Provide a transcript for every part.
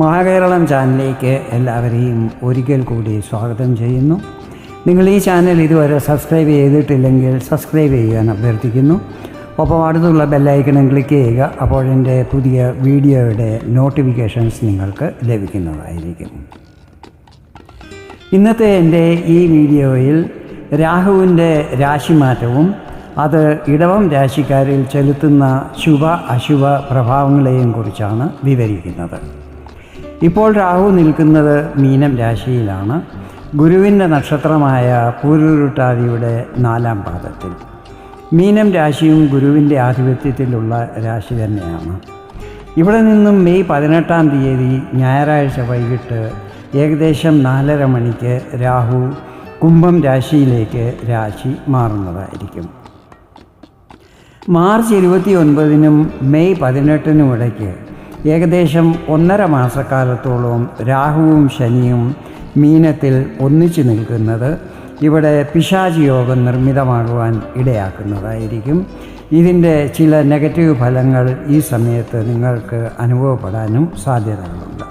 മഹാകേരളം ചാനലിലേക്ക് എല്ലാവരെയും ഒരിക്കൽ കൂടി സ്വാഗതം ചെയ്യുന്നു. നിങ്ങൾ ഈ ചാനൽ ഇതുവരെ സബ്സ്ക്രൈബ് ചെയ്തിട്ടില്ലെങ്കിൽ സബ്സ്ക്രൈബ് ചെയ്യാൻ അഭ്യർത്ഥിക്കുന്നു. ഒപ്പം അടുത്തുള്ള ബെല്ലൈക്കണും ക്ലിക്ക് ചെയ്യുക അപ്പോൾ എന്റെ പുതിയ വീഡിയോയുടെ നോട്ടിഫിക്കേഷൻസ് നിങ്ങൾക്ക് ലഭിക്കുന്നതായിരിക്കും. ഇന്നത്തെ എന്റെ ഈ വീഡിയോയിൽ രാഹുവിന്റെ രാശിമാറ്റവും അത് ഇടവം രാശിക്കാരിൽ ചെലുത്തുന്ന ശുഭ അശുഭ പ്രഭാവങ്ങളെയും കുറിച്ചാണ് വിവരിക്കുന്നത്. ഇപ്പോൾ രാഹു നിൽക്കുന്നത് മീനം രാശിയിലാണ്. ഗുരുവിന്റെ നക്ഷത്രമായ പൂരുരുട്ടാതിയുടെ നാലാം പാദത്തിൽ. മീനം രാശിയും ഗുരുവിന്റെ ആധിപത്യത്തിലുള്ള രാശി തന്നെയാണ്. ഇവിടെ നിന്നും മെയ് പതിനെട്ടാം തീയതി ഞായറാഴ്ച വൈകിട്ട് ഏകദേശം നാലര മണിക്ക് രാഹു കുംഭം രാശിയിലേക്ക് രാശി മാറുന്നതായിരിക്കും. മാർച്ച് ഇരുപത്തി ഒൻപതിനും മെയ് പതിനെട്ടിനും ഇടയ്ക്ക് ഏകദേശം ഒന്നര മാസക്കാലത്തോളം രാഹുവും ശനിയും മീനത്തിൽ ഒന്നിച്ചു നിൽക്കുന്നത് ഇവിടെ പിശാചി യോഗം നിർമ്മിതമാകുവാൻ ഇടയാക്കുന്നതായിരിക്കും. ഇതിന്റെ ചില നെഗറ്റീവ് ഫലങ്ങൾ ഈ സമയത്ത് നിങ്ങൾക്ക് അനുഭവപ്പെടാനും സാധ്യതകളുണ്ട്.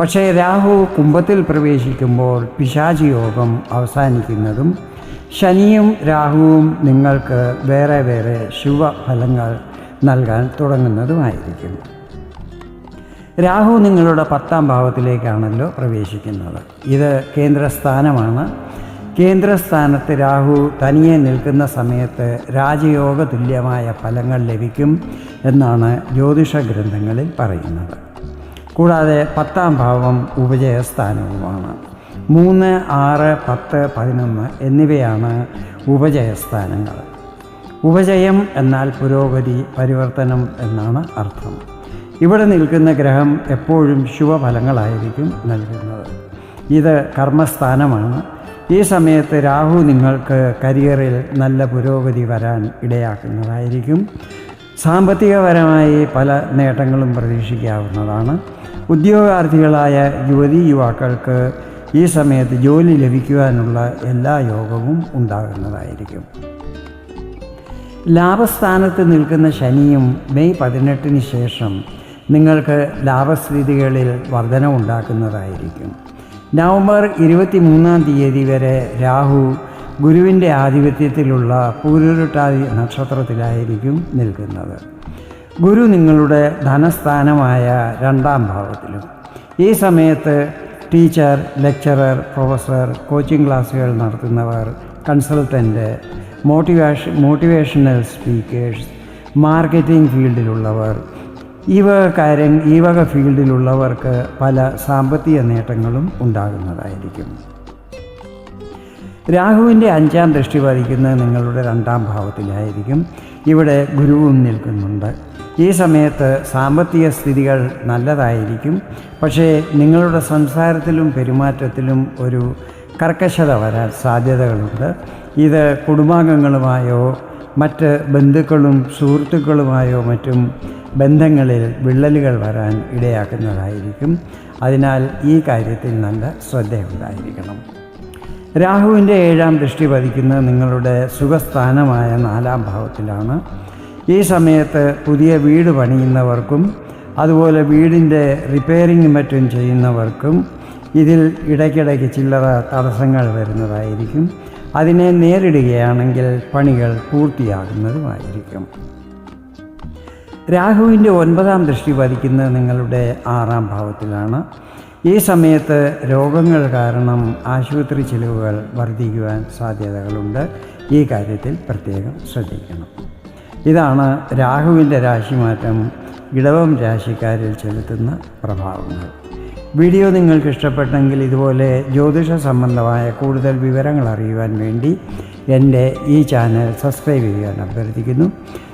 പക്ഷേ രാഹു കുംഭത്തിൽ പ്രവേശിക്കുമ്പോൾ പിശാചി യോഗം അവസാനിക്കുന്നതും ശനിയും രാഹുവും നിങ്ങൾക്ക് വേറെ വേറെ ശുഭഫലങ്ങൾ നൽകാൻ തുടങ്ങുന്നതുമായിരിക്കും. രാഹു നിങ്ങളുടെ പത്താം ഭാവത്തിലേക്കാണല്ലോ പ്രവേശിക്കുന്നത്. ഇത് കേന്ദ്രസ്ഥാനമാണ്. കേന്ദ്രസ്ഥാനത്ത് രാഹു തനിയെ നിൽക്കുന്ന സമയത്ത് രാജയോഗ തുല്യമായ ഫലങ്ങൾ ലഭിക്കും എന്നാണ് ജ്യോതിഷ ഗ്രന്ഥങ്ങളിൽ പറയുന്നത്. കൂടാതെ പത്താം ഭാവം ഉപജയസ്ഥാനവുമാണ്. മൂന്ന് ആറ് പത്ത് പതിനൊന്ന് എന്നിവയാണ് ഉപജയസ്ഥാനങ്ങൾ. ഉപജയം എന്നാൽ പുരോഗതി പരിവർത്തനം എന്നാണ് അർത്ഥം. ഇവിടെ നിൽക്കുന്ന ഗ്രഹം എപ്പോഴും ശുഭഫലങ്ങളായിരിക്കും നൽകുന്നത്. ഇത് കർമ്മസ്ഥാനമാണ്. ഈ സമയത്ത് രാഹു നിങ്ങൾക്ക് കരിയറിൽ നല്ല പുരോഗതി വരാൻ ഇടയാക്കുന്നതായിരിക്കും. സാമ്പത്തികപരമായി പല നേട്ടങ്ങളും പ്രതീക്ഷിക്കാവുന്നതാണ്. ഉദ്യോഗാർത്ഥികളായ യുവതി യുവാക്കൾക്ക് ഈ സമയത്ത് ജോലി ലഭിക്കുവാനുള്ള എല്ലാ യോഗവും ഉണ്ടാകുന്നതായിരിക്കും. ലാഭസ്ഥാനത്ത് നിൽക്കുന്ന ശനിയും മെയ് പതിനെട്ടിന് ശേഷം നിങ്ങൾക്ക് ലാഭസ്ഥിതികളിൽ വർധന ഉണ്ടാക്കുന്നതായിരിക്കും നവംബർ ഇരുപത്തി മൂന്നാം തീയതി വരെ രാഹു ഗുരുവിന്റെ ആധിപത്യത്തിലുള്ള പൂരുരുട്ടാതി നക്ഷത്രത്തിലായിരിക്കും നിൽക്കുന്നത്. ഗുരു നിങ്ങളുടെ ധനസ്ഥാനമായ രണ്ടാം ഭാവത്തിലും. ഈ സമയത്ത് ടീച്ചർ ലെക്ചറർ പ്രൊഫസർ കോച്ചിങ് ക്ലാസ്സുകൾ നടത്തുന്നവർ consultant motivation motivational speakers marketing ഫീൽഡിലുള്ളവർ ഈ വക കാര്യം ഈ വക ഫീൽഡിലുള്ളവർക്ക് പല സാമ്പത്തിക നേട്ടങ്ങളും ഉണ്ടാകുന്നതായിരിക്കും. രാഹുവിന്റെ അഞ്ചാം ദൃഷ്ടി പതിക്കുന്നത് നിങ്ങളുടെ രണ്ടാം ഭാവത്തിലായിരിക്കും. ഇവിടെ ഗുരുവും നിൽക്കുന്നുണ്ട്. ഈ സമയത്ത് സാമ്പത്തിക സ്ഥിതികൾ നല്ലതായിരിക്കും. പക്ഷേ നിങ്ങളുടെ സംസാരത്തിലും പെരുമാറ്റത്തിലും ഒരു കർക്കശത വരാൻ സാധ്യതകളുണ്ട്. ഇത് കുടുംബാംഗങ്ങളുമായോ മറ്റ് ബന്ധുക്കളും സുഹൃത്തുക്കളുമായോ മറ്റും ബന്ധങ്ങളിൽ വിള്ളലുകൾ വരാൻ ഇടയാക്കുന്നതായിരിക്കും. അതിനാൽ ഈ കാര്യത്തിൽ നല്ല ശ്രദ്ധയുണ്ടായിരിക്കണം. രാഹുവിന്റെ ഏഴാം ദൃഷ്ടി പതിക്കുന്നത് നിങ്ങളുടെ സുഖസ്ഥാനമായ നാലാം ഭാവത്തിലാണ്. ഈ സമയത്ത് പുതിയ വീട് പണിയുന്നവർക്കും അതുപോലെ വീടിന്റെ റിപ്പയറിംഗ് മറ്റും ചെയ്യുന്നവർക്കും ഇതിൽ ഇടയ്ക്കിടയ്ക്ക് ചില്ലറ തടസ്സങ്ങൾ വരുന്നതായിരിക്കും. അതിനെ നേരിടുകയാണെങ്കിൽ പണികൾ പൂർത്തിയാകുന്നതുമായിരിക്കും. രാഹുവിന്റെ ഒൻപതാം ദൃഷ്ടി പതിക്കുന്നത് നിങ്ങളുടെ ആറാം ഭാവത്തിലാണ്. ഈ സമയത്ത് രോഗങ്ങൾ കാരണം ആശുപത്രി ചിലവുകൾ വർദ്ധിക്കുവാൻ സാധ്യതകളുണ്ട്. ഈ കാര്യത്തിൽ പ്രത്യേകം ശ്രദ്ധിക്കണം. ഇതാണ് രാഹുവിന്റെ രാശിമാറ്റം ഇടവം രാശിക്കാരിൽ ചെലുത്തുന്ന പ്രഭാവങ്ങൾ. വീഡിയോ നിങ്ങൾക്ക് ഇഷ്ടപ്പെട്ടെങ്കിൽ ഇതുപോലെ ജ്യോതിഷ സംബന്ധമായ കൂടുതൽ വിവരങ്ങൾ അറിയുവാൻ വേണ്ടി എന്റെ ഈ ചാനൽ സബ്സ്ക്രൈബ് ചെയ്യാൻ അഭ്യർത്ഥിക്കുന്നു.